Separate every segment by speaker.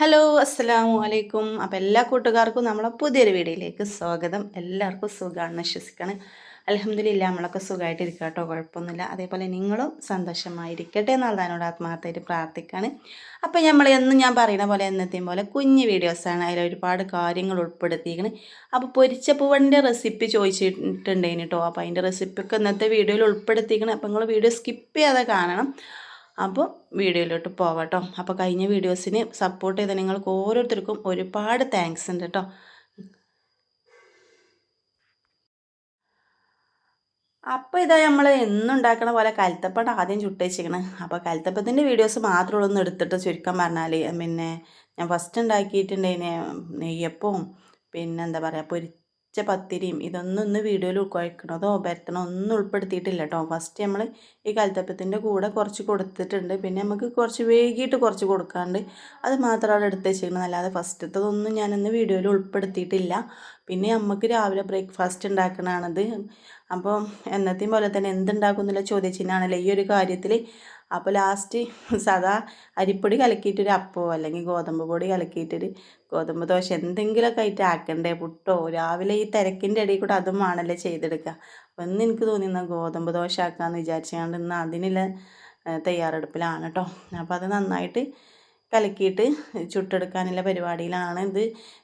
Speaker 1: Hello അസ്സലാമു അലൈക്കും അപ്പോൾ എല്ലാ കൂട്ടുകാർക്കും നമ്മളെ പുതിയൊരു വീഡിയോയിലേക്ക് സ്വാഗതം. എല്ലാവർക്കും സുഖമാണെന്ന് വിശ്വസിക്കണം. അലഹമ്മദില്ല നമ്മളൊക്കെ സുഖമായിട്ടിരിക്കുക കേട്ടോ കുഴപ്പമൊന്നുമില്ല. അതേപോലെ നിങ്ങളും സന്തോഷമായിരിക്കട്ടെ എന്നുള്ളതിനോട് ആത്മാർത്ഥമായിട്ട് പ്രാർത്ഥിക്കുകയാണ് അപ്പോൾ നമ്മൾ എന്നും ഞാൻ പറയുന്ന പോലെ എന്നത്തെയും പോലെ കുഞ്ഞ് വീഡിയോസാണ് അതിൽ ഒരുപാട് കാര്യങ്ങൾ ഉൾപ്പെടുത്തിയിരിക്കുന്നത് അപ്പോൾ പൊരിച്ച പൂവന്റെ റെസിപ്പി ചോദിച്ചിട്ടുണ്ടേന് കേട്ടോ അപ്പോൾ അതിന്റെ റെസിപ്പിയൊക്കെ ഇന്നത്തെ വീഡിയോയിൽ ഉൾപ്പെടുത്തിയിരിക്കണം. അപ്പോൾ നിങ്ങൾ വീഡിയോ സ്കിപ്പ് ചെയ്യാതെ കാണണം. അപ്പോൾ വീഡിയോയിലോട്ട് പോവാട്ടോ അപ്പോൾ കഴിഞ്ഞ വീഡിയോസിന് സപ്പോർട്ട് ചെയ്ത നിങ്ങൾക്ക് ഓരോരുത്തർക്കും ഒരുപാട് താങ്ക്സ് ഉണ്ട് കേട്ടോ അപ്പോൾ ഇതാ നമ്മൾ എന്നുണ്ടാക്കണ പോലെ കലത്തപ്പണ്ട് ആദ്യം ചുട്ട് വെച്ചിരിക്കണം അപ്പോൾ കലത്തപ്പത്തിന്റെ വീഡിയോസ് മാത്രമേ ഒന്ന് എടുത്തിട്ട് ചുരുക്കം പറഞ്ഞാൽ പിന്നെ ഞാൻ ഫസ്റ്റ് ഉണ്ടാക്കിയിട്ടുണ്ടെങ്കിൽ നെയ്യപ്പവും പിന്നെ എന്താ പറയുക പൊരി പച്ച പത്തിരിയും ഇതൊന്നും ഇന്ന് വീഡിയോയിൽ കുഴക്കണതോ പരത്തണോ. ഒന്നും ഉൾപ്പെടുത്തിയിട്ടില്ല കേട്ടോ ഫസ്റ്റ് നമ്മൾ ഈ കൽത്തപ്പത്തിന്റെ കൂടെ കുറച്ച് കൊടുത്തിട്ടുണ്ട്. പിന്നെ നമുക്ക് കുറച്ച് വേഗിയിട്ട് കുറച്ച് കൊടുക്കാണ്ട് അത് മാത്രമാണ് എടുത്ത് വെച്ചിരിക്കുന്നത്. അല്ലാതെ ഫസ്റ്റത്തതൊന്നും ഞാനിന്ന് വീഡിയോയിൽ ഉൾപ്പെടുത്തിയിട്ടില്ല. പിന്നെ നമുക്ക് രാവിലെ ബ്രേക്ക്ഫാസ്റ്റ് ഉണ്ടാക്കണതാണത് അപ്പോൾ എന്നത്തെയും പോലെ തന്നെ എന്തുണ്ടാക്കും എന്നുള്ള ചോദിച്ചിട്ടാണല്ലോ ഈ ഒരു കാര്യത്തിൽ അപ്പോൾ ലാസ്റ്റ് സാധാ അരിപ്പൊടി കലക്കിയിട്ടൊരു അപ്പോ അല്ലെങ്കിൽ ഗോതമ്പ് പൊടി കലക്കിയിട്ടൊരു ഗോതമ്പ് ദോശ എന്തെങ്കിലുമൊക്കെ ആയിട്ട് ആക്കണ്ടേ? പുട്ടോ? രാവിലെ ഈ തിരക്കിന്റെ ഇടയിൽ കൂടെ അതും ആണല്ലേ ചെയ്തെടുക്കുക അപ്പോൾ ഇന്ന് എനിക്ക് തോന്നി എന്നാൽ ഗോതമ്പ് ദോശ ആക്കാമെന്ന് വിചാരിച്ചുകൊണ്ട് ഇന്ന് അതിനുള്ള തയ്യാറെടുപ്പിലാണ് കേട്ടോ അപ്പോൾ അത് നന്നായിട്ട് കലക്കിയിട്ട് ചുട്ടെടുക്കാനുള്ള പരിപാടിയിലാണ് ഇത്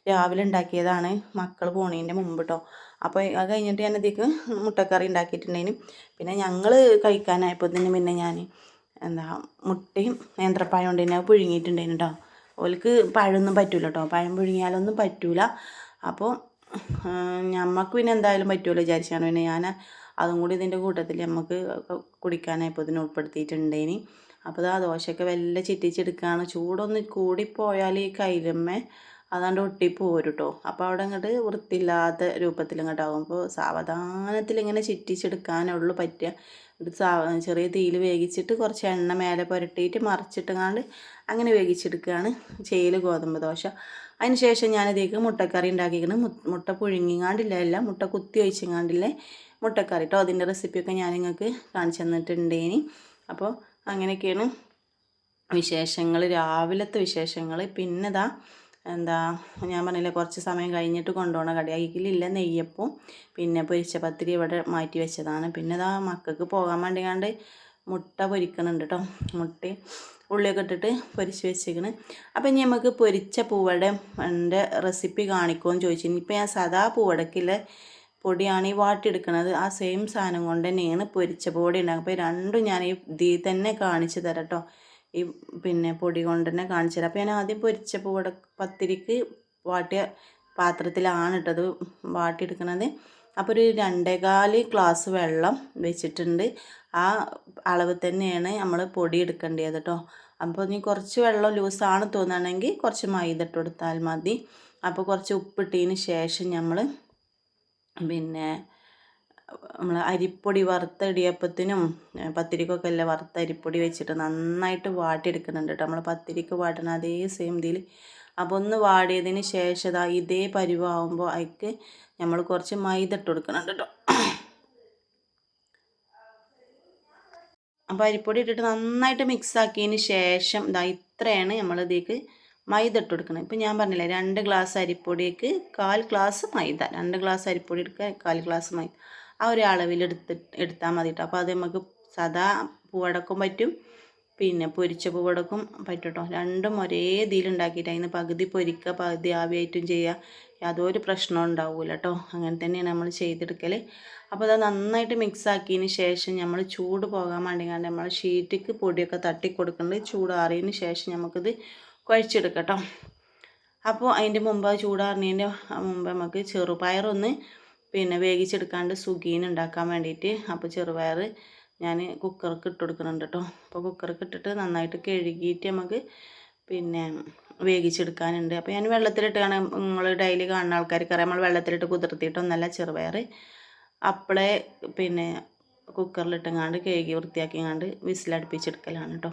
Speaker 1: രാവിലെ ഉണ്ടാക്കിയതാണ് മക്കൾ പോണേന്റെ മുമ്പ് കേട്ടോ അപ്പോൾ അത് കഴിഞ്ഞിട്ട് ഞാൻ അതിലേക്ക് മുട്ടക്കറി ഉണ്ടാക്കിയിട്ടുണ്ടെങ്കിലും പിന്നെ ഞങ്ങൾ കഴിക്കാനായപ്പോൾ തന്നെ പിന്നെ ഞാൻ എന്താ മുട്ടയും നേന്ത്രപ്പഴം കൊണ്ട് തന്നെ പുഴുങ്ങിയിട്ടുണ്ടായിരുന്നു കേട്ടോ ഓൽക്ക് പഴമൊന്നും പറ്റില്ല കേട്ടോ പഴം പുഴുങ്ങിയാലൊന്നും പറ്റൂല. അപ്പോൾ ഞമ്മക്ക് പിന്നെ എന്തായാലും പറ്റുമല്ലോ വിചാരിച്ചാണ്. പിന്നെ ഞാൻ അതും കൂടി ഇതിന്റെ കൂട്ടത്തിൽ നമുക്ക് കുടിക്കാനായപ്പോൾ ഇതിന് ഉൾപ്പെടുത്തിയിട്ടുണ്ടേനി. അപ്പോൾ ആ ദോശയൊക്കെ വല്ല ചിറ്റിച്ചെടുക്കുകയാണ് ചൂടൊന്ന് കൂടിപ്പോയാൽ ഈ കയ്യിലമ്മേ അതാണ്ട് ഒട്ടിപ്പോരും കേട്ടോ അപ്പോൾ അവിടെ അങ്ങോട്ട് വൃത്തിയില്ലാത്ത രൂപത്തിൽ ഇങ്ങോട്ടാകും അപ്പോൾ സാവധാനത്തിൽ ഇങ്ങനെ ചിറ്റിച്ചെടുക്കാനുള്ളൂ പറ്റുക ഇത് ചെറിയ തീയിൽ വേവിച്ചിട്ട് കുറച്ച് എണ്ണ മേലെ പുരട്ടിയിട്ട് മറിച്ചിട്ടുങ്ങാണ്ട് അങ്ങനെ വേവിച്ചെടുക്കുകയാണ് ചെയ്യൽ ഗോതമ്പ് ദോശ. അതിന് ശേഷം ഞാനിതേക്ക് മുട്ടക്കറി ഉണ്ടാക്കിക്കണം മുട്ട പുഴുങ്ങിങ്ങാണ്ടില്ല അല്ല മുട്ട കുത്തി ഒഴിച്ചങ്ങാണ്ടില്ലേ മുട്ടക്കറി കേട്ടോ അതിന്റെ റെസിപ്പിയൊക്കെ ഞാൻ നിങ്ങൾക്ക് കാണിച്ചു തന്നിട്ടുണ്ടേനി അപ്പോൾ അങ്ങനെയൊക്കെയാണ് വിശേഷങ്ങൾ രാവിലത്തെ വിശേഷങ്ങൾ പിന്നെ ഇതാ എന്താ ഞാൻ പറഞ്ഞില്ലേ കുറച്ച് സമയം കഴിഞ്ഞിട്ട് കൊണ്ടുപോകണ കടയാക്കിയില്ല നെയ്യപ്പവും പിന്നെ പൊരിച്ച പത്തിരി ഇവിടെ മാറ്റി വെച്ചതാണ്. പിന്നെ ഇതാ മക്കൾക്ക് പോകാൻ വേണ്ടിയാണ്ട് മുട്ട പൊരിക്കണുണ്ട് കേട്ടോ മുട്ടയും ഉള്ളിയൊക്കെ ഇട്ടിട്ട് പൊരിച്ച് വെച്ചേക്കണ്. അപ്പം ഇനി നമുക്ക് പൊരിച്ച പൂവട എന്റെ റെസിപ്പി കാണിക്കുമെന്ന് ചോദിച്ചു. ഇനിയിപ്പോൾ ഞാൻ സദാ പൂവടക്കിലെ പൊടിയാണ് ഈ വാട്ടിയെടുക്കുന്നത് ആ സെയിം സാധനം കൊണ്ട് തന്നെയാണ് പൊരിച്ച പൊടി ഉണ്ടാക്കുക അപ്പോൾ രണ്ടും ഞാൻ ഈ ഇതിൽ തന്നെ കാണിച്ചു തരാം കേട്ടോ ഈ പിന്നെ പൊടി കൊണ്ട് തന്നെ കാണിച്ചു തരാം. അപ്പോൾ ഞാൻ ആദ്യം പൊരിച്ച പൂവട പത്തിരിക്ക് വാട്ടിയ പാത്രത്തിലാണ് ഇട്ടത് വാട്ടിയെടുക്കുന്നത് അപ്പോൾ ഒരു രണ്ടേകാൽ ഗ്ലാസ് വെള്ളം വെച്ചിട്ടുണ്ട്. ആ അളവ് തന്നെയാണ് നമ്മൾ പൊടി എടുക്കേണ്ടത് കേട്ടോ അപ്പോൾ ഇനി കുറച്ച് വെള്ളം ലൂസാണ് തോന്നുകയാണെങ്കിൽ കുറച്ച് മൈദ ഇട്ട് കൊടുത്താൽ മതി. അപ്പോൾ കുറച്ച് ഉപ്പിട്ടതിന് ശേഷം നമ്മൾ പിന്നെ നമ്മൾ അരിപ്പൊടി വറുത്ത ഇടിയപ്പത്തിനും പത്തിരിക്കൊക്കെ അല്ല വറുത്ത അരിപ്പൊടി വെച്ചിട്ട് നന്നായിട്ട് വാട്ടിയെടുക്കുന്നുണ്ട് കേട്ടോ. നമ്മൾ പത്തിരിക്ക് വാട്ടണ അതേ സെയിം ഇതിൽ അപ്പോൾ ഒന്ന് വാടിയതിന് ശേഷം ഇതേ പരിവാകുമ്പോൾ അതിക്ക് നമ്മൾ കുറച്ച് മൈദ ഇട്ട് കൊടുക്കുന്നുണ്ട് കേട്ടോ. അപ്പോൾ അരിപ്പൊടി ഇട്ടിട്ട് നന്നായിട്ട് മിക്സ് ആക്കിയതിന് ശേഷം ഇതാ ഇത്രയാണ് നമ്മൾ ഇതിലേക്ക് മൈദ ഇട്ട് കൊടുക്കണം ഇപ്പം ഞാൻ പറഞ്ഞില്ലേ രണ്ട് ഗ്ലാസ് അരിപ്പൊടിക്ക് കാൽ ഗ്ലാസ് മൈദ. രണ്ട് ഗ്ലാസ് അരിപ്പൊടി എടുക്കുക കാൽ ഗ്ലാസ് മൈദ. ആ ഒരു അളവിൽ എടുത്ത് എടുത്താൽ മതി കേട്ടോ അപ്പോൾ അത് നമുക്ക് സദാ പൂവടക്കും പറ്റും. പിന്നെ പൊരിച്ച പൂവടക്കും പറ്റും കേട്ടോ രണ്ടും ഒരേ ഇതിൽ ഉണ്ടാക്കിയിട്ട് അതിന് പകുതി പൊരിക്കുക പകുതി ആവിയായിട്ടും ചെയ്യുക. യാതൊരു പ്രശ്നവും ഉണ്ടാവില്ല കേട്ടോ അങ്ങനെ തന്നെയാണ് നമ്മൾ ചെയ്തെടുക്കൽ അപ്പോൾ അത് നന്നായിട്ട് മിക്സ് ആക്കിയതിന് ശേഷം നമ്മൾ ചൂട് പോകാൻ വേണ്ടി കാരണം നമ്മൾ ഷീറ്റിക്ക് പൊടിയൊക്കെ തട്ടി കൊടുക്കേണ്ടത് ചൂടാറിയതിന് ശേഷം നമുക്കിത് കുഴച്ചെടുക്കാം കേട്ടോ അപ്പോൾ അതിന്റെ മുമ്പ് ചൂടാറിനതിന്റെ മുമ്പ് നമുക്ക് ചെറുപയറൊന്ന് പിന്നെ വേവിച്ചെടുക്കാണ്ട് സുഗീൻ ഉണ്ടാക്കാൻ വേണ്ടിയിട്ട് അപ്പോൾ ചെറുപയർ ഞാൻ കുക്കർക്ക് ഇട്ട് കൊടുക്കുന്നുണ്ട് കേട്ടോ അപ്പോൾ കുക്കർക്ക് ഇട്ടിട്ട് നന്നായിട്ട് കഴുകിയിട്ട് നമുക്ക് പിന്നെ വേവിച്ചെടുക്കാനുണ്ട്. അപ്പോൾ ഞാൻ വെള്ളത്തിലിട്ടാണ് നിങ്ങൾ ഡെയിലി കാണുന്ന ആൾക്കാർക്ക് അറിയാം. നമ്മൾ വെള്ളത്തിലിട്ട് കുതിർത്തിയിട്ടൊന്നല്ല ചെറുപയർ അപ്പളെ പിന്നെ കുക്കറിലിട്ടങ്ങാണ്ട് കഴുകി വൃത്തിയാക്കിങ്ങാണ്ട് വിസിലടുപ്പിച്ചെടുക്കലാണ് കേട്ടോ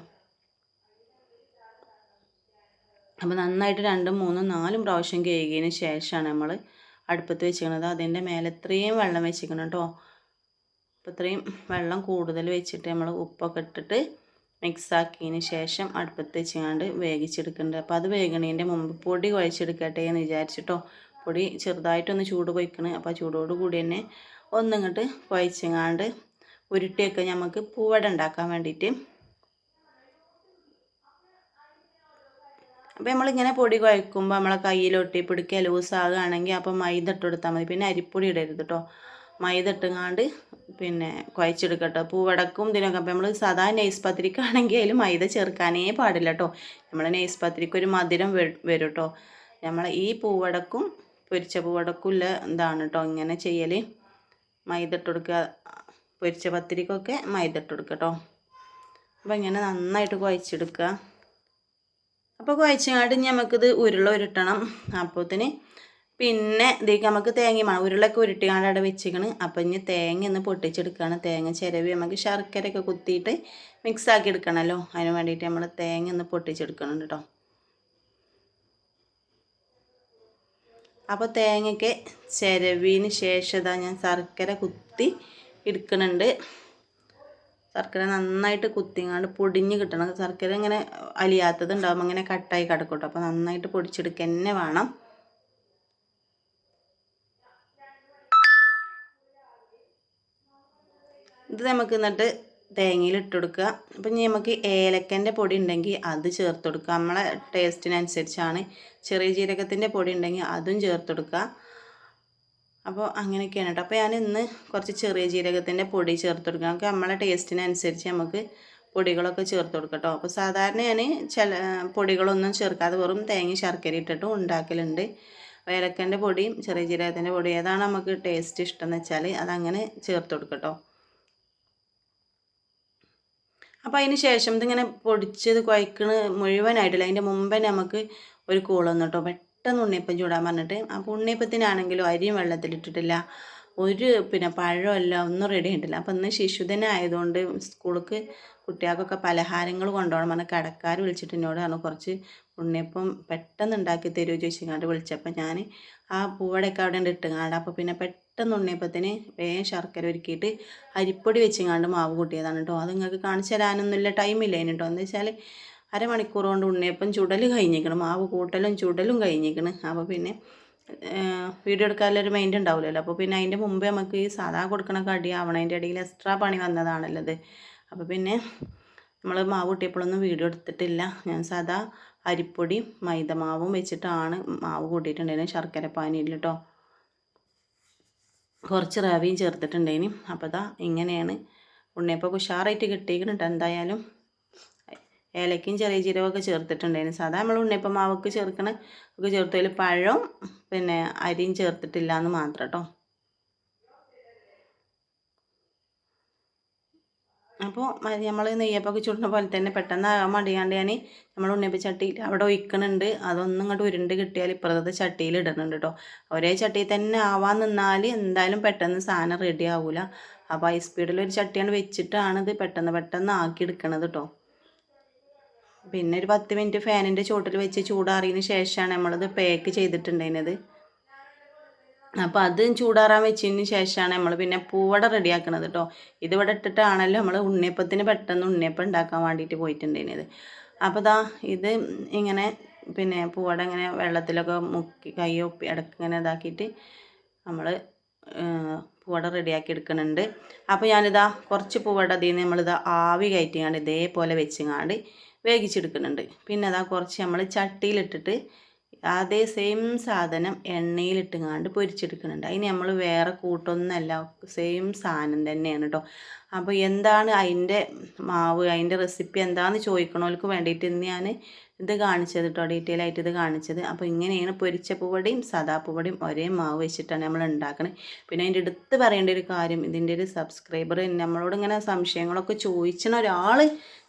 Speaker 1: അപ്പോൾ നന്നായിട്ട് രണ്ടും മൂന്നും നാലും പ്രാവശ്യം കഴുകിയതിന് ശേഷമാണ് നമ്മൾ അടുപ്പത്ത് വെച്ചിരിക്കുന്നത്. അതിന്റെ മേലെ ഇത്രയും വെള്ളം വെച്ചിരിക്കണം കേട്ടോ. അപ്പോൾ ഇത്രയും വെള്ളം കൂടുതൽ വെച്ചിട്ട് നമ്മൾ ഉപ്പൊക്കെ ഇട്ടിട്ട് മിക്സ് ആക്കിയതിന് ശേഷം അടുപ്പത്ത് വെച്ചുകൊണ്ട് വേവിച്ചെടുക്കുന്നുണ്ട്. അപ്പോൾ അത് വേഗണേന്റെ മുമ്പ് പൊടി കുഴച്ചെടുക്കട്ടെ എന്ന് വിചാരിച്ചിട്ടോ. പൊടി ചെറുതായിട്ടൊന്ന് ചൂട് പൊയ്ക്കണ് അപ്പോൾ ചൂടോട് കൂടി തന്നെ ഒന്നിങ്ങോട്ട് കുഴച്ചെങ്ങാണ്ട് ഉരുട്ടിയൊക്കെ നമുക്ക് പൂവട ഉണ്ടാക്കാൻ വേണ്ടിയിട്ട് അപ്പോൾ നമ്മളിങ്ങനെ പൊടി കുഴക്കുമ്പോൾ നമ്മളെ കയ്യിലൊട്ടി പിടിക്കുക ലൂസാകുകയാണെങ്കിൽ അപ്പോൾ മൈദ ഇട്ട് കൊടുത്താൽ മതി. പിന്നെ അരിപ്പൊടി ഇടരുത് കേട്ടോ മൈദ ഇട്ടുങ്ങാണ്ട് പിന്നെ കുഴച്ചെടുക്കട്ടോ പൂവടക്കും ഇതിനൊക്കെ അപ്പോൾ നമ്മൾ സാധാ നെയ്സ് പത്തിരിക്കാണെങ്കിൽ അതിൽ മൈദ ചേർക്കാനേ പാടില്ല കേട്ടോ നമ്മൾ നെയ്സ് പത്തിരിക്ക് ഒരു മധുരം വരും കേട്ടോ നമ്മൾ ഈ പൂവടക്കും പൊരിച്ച പൂവടക്കും ഇല്ല എന്താണ് കേട്ടോ ഇങ്ങനെ ചെയ്യൽ മൈദ ഇട്ട് കൊടുക്കുക. പൊരിച്ച പത്തിരിക്കൊക്കെ മൈദ ഇട്ട് കൊടുക്കുക കേട്ടോ അപ്പോൾ ഇങ്ങനെ നന്നായിട്ട് കുഴച്ചെടുക്കുക. അപ്പോൾ കുഴച്ചങ്ങാട്ട് നമുക്കിത് ഉരുള ഉരുട്ടണം. അപ്പോത്തിന് പിന്നെ ഇതിലേക്ക് നമുക്ക് തേങ്ങ ഉരുളൊക്കെ ഉരുട്ടിക്കാണ്ട് അവിടെ വെച്ചിക്കണ്. അപ്പം ഇനി തേങ്ങ ഒന്ന് പൊട്ടിച്ചെടുക്കുകയാണ് തേങ്ങ ചിരവി നമുക്ക് ശർക്കരയൊക്കെ കുത്തിയിട്ട് മിക്സ് ആക്കി എടുക്കണമല്ലോ അതിന് വേണ്ടിയിട്ട് നമ്മൾ തേങ്ങ ഒന്ന് പൊട്ടിച്ചെടുക്കണം കേട്ടോ അപ്പോൾ തേങ്ങയ്ക്ക് ചിരവിന് ശേഷം ഞാൻ ശർക്കര കുത്തി എടുക്കുന്നുണ്ട് ശർക്കര നന്നായിട്ട് കുത്തിങ്ങാണ്ട് പൊടിഞ്ഞ് കിട്ടണം. ശർക്കര ഇങ്ങനെ അലിയാത്തത് ഉണ്ടാകുമ്പോൾ ഇങ്ങനെ കട്ടായി കിടക്കട്ടോ അപ്പോൾ നന്നായിട്ട് പൊടിച്ചെടുക്കുക തന്നെ വേണം. ഇത് നമുക്ക് എന്നിട്ട് തേങ്ങയിൽ ഇട്ട് കൊടുക്കുക. അപ്പം ഇനി നമുക്ക് ഏലക്കന്റെ പൊടി ഉണ്ടെങ്കിൽ അത് ചേർത്ത് കൊടുക്കുക. നമ്മളെ ടേസ്റ്റിനനുസരിച്ചാണ് ചെറിയ ജീരകത്തിന്റെ പൊടി ഉണ്ടെങ്കിൽ അതും ചേർത്ത് കൊടുക്കുക. അപ്പോൾ അങ്ങനെയൊക്കെയാണ് കേട്ടോ. അപ്പോൾ ഞാൻ ഇന്ന് കുറച്ച് ചെറിയ ജീരകത്തിന്റെ പൊടി ചേർത്ത് കൊടുക്കാം. നമുക്ക് നമ്മളെ ടേസ്റ്റിനനുസരിച്ച് നമുക്ക് പൊടികളൊക്കെ ചേർത്ത് കൊടുക്കട്ടോ അപ്പോൾ സാധാരണ ഞാൻ ചില പൊടികളൊന്നും ചേർക്കാതെ വെറും തേങ്ങ ശർക്കര ഇട്ടിട്ട് ഉണ്ടാക്കലുണ്ട്. ഏലക്കന്റെ പൊടിയും ചെറിയ ജീരകത്തിന്റെ പൊടി ഏതാണ് നമുക്ക് ടേസ്റ്റ് ഇഷ്ടം എന്ന് വെച്ചാൽ അതങ്ങനെ ചേർത്ത് കൊടുക്കട്ടോ അപ്പോൾ അതിന് ശേഷം ഇതിങ്ങനെ പൊടിച്ചത് കുഴക്കണ് മുഴുവനായിട്ടില്ല. അതിന്റെ മുമ്പേ നമുക്ക് ഒരു കൂളൊന്നും കേട്ടോ പെട്ടെന്ന് ഉണ്ണിയപ്പം ചൂടാൻ പറഞ്ഞിട്ട്. അപ്പോൾ ഉണ്ണിയപ്പത്തിനാണെങ്കിലും അരിയും വെള്ളത്തിലിട്ടിട്ടില്ല ഒരു പിന്നെ പഴമല്ല ഒന്നും റെഡി ആയിട്ടില്ല. അപ്പം ഇന്ന് ശിശുദിനായതുകൊണ്ട് സ്കൂൾക്ക് കുട്ടികൾക്കൊക്കെ പലഹാരങ്ങൾ കൊണ്ടുപോകണം പറഞ്ഞാൽ കടക്കാർ വിളിച്ചിട്ട് എന്നോട് പറഞ്ഞു കുറച്ച് ഉണ്ണിയപ്പം പെട്ടെന്ന് ഉണ്ടാക്കി തരുമോ? ചോദിച്ചിങ്ങാണ്ട് വിളിച്ചപ്പോൾ ഞാൻ ആ പൂവടയൊക്കെ അവിടെ ഉണ്ട് ഇട്ടുങ്ങാണ്ട് അപ്പോൾ പിന്നെ പെട്ടെന്ന് ഉണ്ണിയപ്പത്തിന് വേഗം ശർക്കര ഒരുക്കിയിട്ട് അരിപ്പൊടി വെച്ചിങ്ങാണ്ട് മാവ് കൂട്ടിയതാണ് കേട്ടോ. അത് നിങ്ങൾക്ക് കാണിച്ചു തരാനൊന്നുമില്ല. ടൈമില്ല കേട്ടോ. എന്താ വെച്ചാൽ അരമണിക്കൂർ കൊണ്ട് ഉണ്ണിയപ്പം ചുടൽ കഴിഞ്ഞിരിക്കണം. മാവ് കൂട്ടലും ചുടലും കഴിഞ്ഞിരിക്കണം. അപ്പോൾ പിന്നെ വീഡിയോ എടുക്കാനുള്ളൊരു മൈൻഡ് ഉണ്ടാവില്ലല്ലോ അപ്പോൾ പിന്നെ അതിന്റെ മുമ്പേ നമുക്ക് ഈ സാധാ കൊടുക്കണ കടി ആവണം അതിന്റെ ഇടയിൽ എക്സ്ട്രാ പണി വന്നതാണല്ലത്. അപ്പോൾ പിന്നെ നമ്മൾ മാവ് കൂട്ടിയപ്പോഴൊന്നും വീഡിയോ എടുത്തിട്ടില്ല. ഞാൻ സാധാ അരിപ്പൊടി മൈദമാവും വെച്ചിട്ടാണ് മാവ് കൂട്ടിയിട്ടുണ്ടായിരുന്നു ശർക്കര പാനിയിൽ കേട്ടോ കുറച്ച് റവയും ചേർത്തിട്ടുണ്ടേനി അപ്പോൾ ഇതാ ഇങ്ങനെയാണ് ഉണ്ണിയപ്പം ഉഷാറായിട്ട് കിട്ടിയിട്ടുണ്ട് എന്തായാലും ഏലക്കയും ചെറിയ ജീരകമൊക്കെ ചേർത്തിട്ടുണ്ടായിരുന്നു. സാധാരണ നമ്മൾ ഉണ്ണിയപ്പം മാവൊക്കെ ചേർക്കണ ഒക്കെ ചേർത്തതിൽ പഴവും പിന്നെ അരിയും ചേർത്തിട്ടില്ല എന്ന് മാത്രം കേട്ടോ അപ്പോൾ നമ്മൾ നെയ്യപ്പൊക്കെ ചുടുന്ന പോലെ തന്നെ പെട്ടെന്ന് ആകാൻ മടിയാണ്ട് ഞാൻ നമ്മൾ ഉണ്ണിയപ്പ ചട്ടിയിൽ അവിടെ ഒഴിക്കണുണ്ട്. അതൊന്നും ഇങ്ങോട്ട് ഉരുണ്ട് കിട്ടിയാൽ ഇപ്പുറത്തെ ചട്ടിയിൽ ഇടുന്നുണ്ട് കേട്ടോ ഒരേ ചട്ടിയിൽ തന്നെ ആവാൻ നിന്നാൽ എന്തായാലും പെട്ടെന്ന് സാധനം റെഡി ആവില്ല അപ്പോൾ ഹൈ സ്പീഡിൽ ഒരു ചട്ടിയാണ് വെച്ചിട്ടാണ് ഇത് പെട്ടെന്ന് പെട്ടെന്ന് ആക്കി എടുക്കണത് കേട്ടോ പിന്നെ ഒരു പത്ത് മിനിറ്റ് ഫാനിന്റെ ചുവട്ടിൽ വെച്ച് ചൂടാറിയതിന് ശേഷമാണ് നമ്മളത് പാക്ക് ചെയ്തിട്ടുണ്ടായിരുന്നത്. അപ്പോൾ അത് ചൂടാറാൻ വെച്ചതിന് ശേഷമാണ് നമ്മൾ പിന്നെ പൂവട റെഡിയാക്കണത് കേട്ടോ ഇതിവിടെ ഇട്ടിട്ടാണല്ലോ നമ്മൾ ഉണ്ണിയപ്പത്തിന് പെട്ടെന്ന് ഉണ്ണിയപ്പം ഉണ്ടാക്കാൻ വേണ്ടിയിട്ട് പോയിട്ടുണ്ടായിരുന്നത്. അപ്പോൾ ദാ ഇത് ഇങ്ങനെ പിന്നെ പൂവട ഇങ്ങനെ വെള്ളത്തിലൊക്കെ മുക്കി കൈ ഒപ്പി ഇടയ്ക്ക് ഇങ്ങനെ ഇതാക്കിയിട്ട് നമ്മൾ പൂവട റെഡിയാക്കി എടുക്കുന്നുണ്ട്. അപ്പോൾ ഞാനിതാ കുറച്ച് പൂവട അതിൽ നിന്ന് നമ്മളിതാ ആവി കയറ്റിങ്ങാണ്ട് ഇതേപോലെ വെച്ചിങ്ങാണ്ട് വേവിച്ചെടുക്കുന്നുണ്ട്. പിന്നെ അതാ കുറച്ച് നമ്മൾ ചട്ടിയിലിട്ടിട്ട് അതേ സെയിം സാധനം എണ്ണയിലിട്ടുങ്ങാണ്ട് പൊരിച്ചെടുക്കുന്നുണ്ട്. അതിന് നമ്മൾ വേറെ കൂട്ടൊന്നുമല്ല സെയിം സാധനം തന്നെയാണ് കേട്ടോ അപ്പോൾ എന്താണ് അതിന്റെ മാവ് അതിന്റെ റെസിപ്പി എന്താണെന്ന് ചോദിക്കണവർക്ക് വേണ്ടിയിട്ട് ഇന്ന് ഞാൻ ഇത് കാണിച്ചത് കേട്ടോ ഡീറ്റെയിൽ ആയിട്ട് ഇത് കാണിച്ചത്. അപ്പോൾ ഇങ്ങനെയാണ് പൊരിച്ച പൂവടിയും സദാ പൂവടിയും ഒരേ മാവ് വെച്ചിട്ടാണ് നമ്മൾ ഉണ്ടാക്കുന്നത് പിന്നെ അതിന്റെ അടുത്ത് പറയേണ്ട ഒരു കാര്യം ഇതിന്റെ ഒരു സബ്സ്ക്രൈബർ നമ്മളോട് ഇങ്ങനെ സംശയങ്ങളൊക്കെ ചോദിച്ചണ ഒരാൾ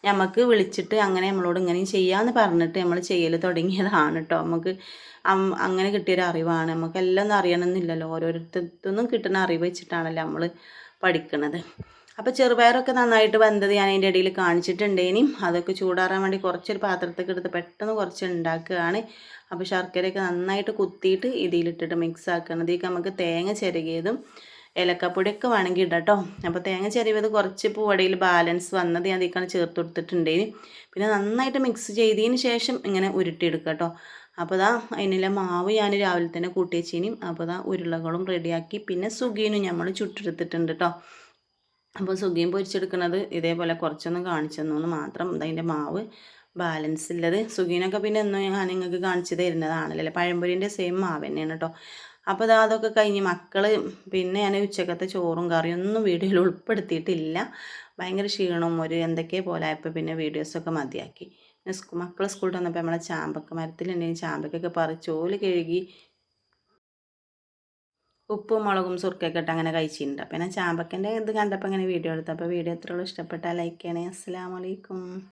Speaker 1: നമുക്ക് വിളിച്ചിട്ട് അങ്ങനെ നമ്മളോട് ഇങ്ങനെയും ചെയ്യാമെന്ന് പറഞ്ഞിട്ട് നമ്മൾ ചെയ്യൽ തുടങ്ങിയതാണ് കേട്ടോ നമുക്ക് അങ്ങനെ കിട്ടിയൊരു അറിവാണ്. നമുക്ക് എല്ലാം ഒന്നും അറിയണമെന്നില്ലല്ലോ ഓരോരുത്തർക്കൊന്നും കിട്ടുന്ന അറിവ് വെച്ചിട്ടാണല്ലോ നമ്മൾ പഠിക്കുന്നത് അപ്പോൾ ചെറുപയറൊക്കെ നന്നായിട്ട് വെന്തത് ഞാൻ അതിന്റെ ഇടയിൽ കാണിച്ചിട്ടുണ്ടേനും അതൊക്കെ ചൂടാറാൻ വേണ്ടി കുറച്ചൊരു പാത്രത്തൊക്കെ എടുത്ത് പെട്ടെന്ന് കുറച്ച് ഉണ്ടാക്കുകയാണ്. അപ്പോൾ ശർക്കരയൊക്കെ നന്നായിട്ട് കുത്തിയിട്ട് ഇതിലിട്ടിട്ട് മിക്സ് ആക്കണം ഇതിലേക്ക് നമുക്ക് തേങ്ങ ചിരകിയതും ഏലക്കപ്പൊടിയൊക്കെ വേണമെങ്കിൽ ഇടാം കേട്ടോ അപ്പോൾ തേങ്ങ ചെറിയത് കുറച്ച് പൂവടയിൽ ബാലൻസ് വന്നത് ഞാൻ അതിക്കാണ് ചേർത്ത് കൊടുത്തിട്ടുണ്ടേന് പിന്നെ നന്നായിട്ട് മിക്സ് ചെയ്തതിന് ശേഷം ഇങ്ങനെ ഉരുട്ടിയെടുക്കുക കേട്ടോ അപ്പോൾ ഇതാ അതിനുള്ള മാവ് ഞാൻ രാവിലെ തന്നെ കൂട്ടി വെച്ചിനും അപ്പോൾ ഇതാ ഉരുളകളും റെഡിയാക്കി പിന്നെ സുഖീനും നമ്മൾ ചുട്ടെടുത്തിട്ടുണ്ട് കേട്ടോ അപ്പോൾ സുഖിയും പൊരിച്ചെടുക്കുന്നത് ഇതേപോലെ കുറച്ചൊന്ന് കാണിച്ചു തന്നു മാത്രം അതിന്റെ മാവ് ബാലൻസ് ഉള്ളത് സുഗീനൊക്കെ പിന്നെ എന്നും ഞാൻ നിങ്ങൾക്ക് കാണിച്ചു തരുന്നതാണല്ലോ. പഴംപൊരിന്റെ സെയിം മാവ് തന്നെയാണ് കേട്ടോ അപ്പോൾ അത് അതൊക്കെ കഴിഞ്ഞ് മക്കൾ പിന്നെ ഞാൻ ഉച്ചക്കത്തെ ചോറും കറിയും ഒന്നും വീഡിയോയിൽ ഉൾപ്പെടുത്തിയിട്ടില്ല. ഭയങ്കര ക്ഷീണവും ഒരു എന്തൊക്കെ പോലെ ആയപ്പോൾ പിന്നെ വീഡിയോസൊക്കെ മതിയാക്കി. മക്കൾ സ്കൂളിൽ വന്നപ്പോൾ നമ്മളെ ചാമ്പക്ക മരത്തിലുണ്ടെങ്കിൽ ചാമ്പക്കൊക്കെ പറിച്ചോൽ കഴുകി ഉപ്പും മുളകും സുർക്കൊക്കെ ഇട്ട് അങ്ങനെ കഴിച്ചിട്ടുണ്ട്. പിന്നെ ചാമ്പക്കന്റെ ഇത് കണ്ടപ്പോൾ ഇങ്ങനെ വീഡിയോ എടുത്തു. അപ്പോൾ വീഡിയോ എത്രയുള്ളൂ ഇഷ്ടപ്പെട്ടാൽ ലൈക്ക് ചെയ്യണേ. അസ്സാം വലൈക്കും